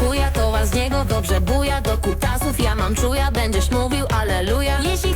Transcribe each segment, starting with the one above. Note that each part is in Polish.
chuja To was z niego dobrze buja. Do kutasów ja mam czuja. Będziesz mówił aleluja. Jeśli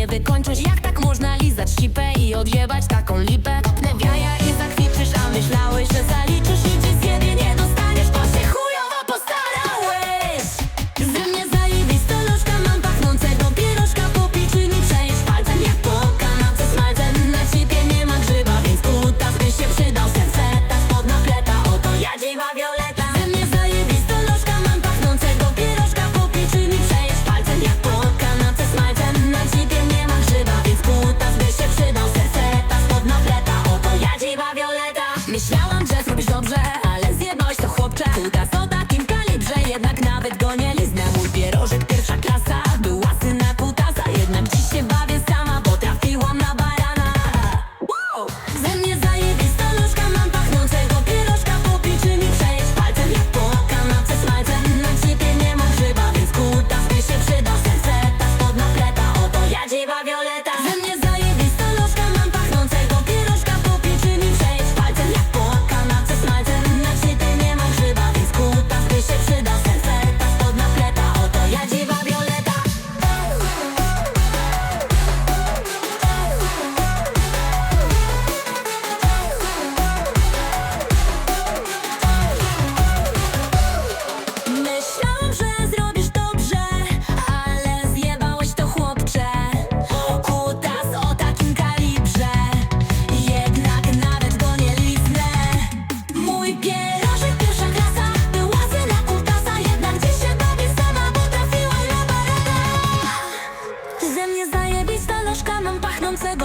nie wykończysz Jak tak można lizać sipę i odjebać taką lipę? nawet go nie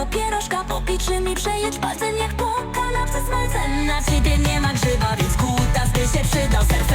tego pierożka Popić mi przejedź palcem jak po kanapce z malcem. Na ciebie nie ma grzyba, więc kutas by się przydał serce